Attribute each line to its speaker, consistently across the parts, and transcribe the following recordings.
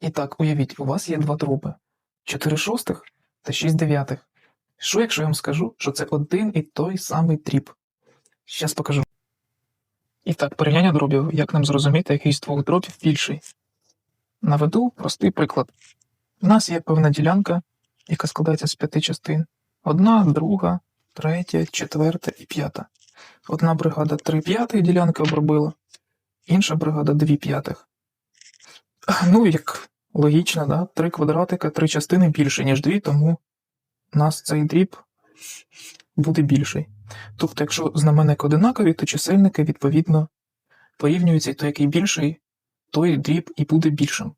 Speaker 1: І так, уявіть, у вас є два дроби 4 шостих та 6 дев'ятих. Що, якщо я вам скажу, що це один і той самий дріб? Щас покажу. І так, порівняння дробів, як нам зрозуміти, який з двох дробів більший. Наведу простий приклад. У нас є певна ділянка, яка складається з п'яти частин. Одна, друга, третя, четверта і п'ята. Одна бригада три п'ятих ділянки обробила, інша бригада дві п'ятих. Ну, як логічно, да? Три квадратика, три частини більше, ніж дві, тому у нас цей дріб буде більший. Тобто, якщо знаменники одинакові, то чисельники, відповідно, порівнюються, і той, який більший, той дріб і буде більшим.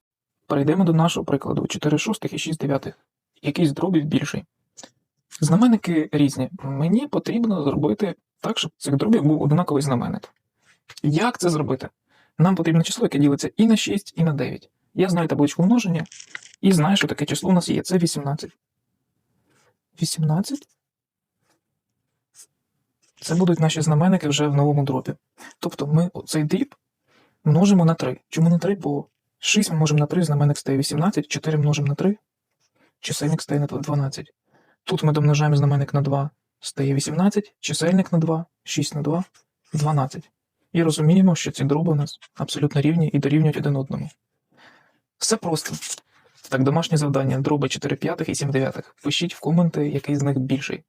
Speaker 1: Перейдемо до нашого прикладу: 4 шостих і 6 дев'ятих. Який з дробів більший? Знаменники різні. Мені потрібно зробити так, щоб цих дробів був однаковий знаменник. Як це зробити? Нам потрібно число, яке ділиться і на 6, і на 9. Я знаю табличку множення і знаю, що таке число у нас є. Це 18. 18. Це будуть наші знаменники вже в новому дробі. Тобто ми цей дріб множимо на 3. Чому на 3? Бо 6 ми множимо на 3, знаменник стає 18, 4 множимо на 3, чисельник стає на 12. Тут ми домножаємо знаменник на 2, стає 18, чисельник на 2, 6 на 2, 12. І розуміємо, що ці дроби у нас абсолютно рівні і дорівнюють один одному. Все просто. Так, домашнє завдання. Дроби 4 п'ятих і 7 дев'ятих. Пишіть в коменти, який з них більший.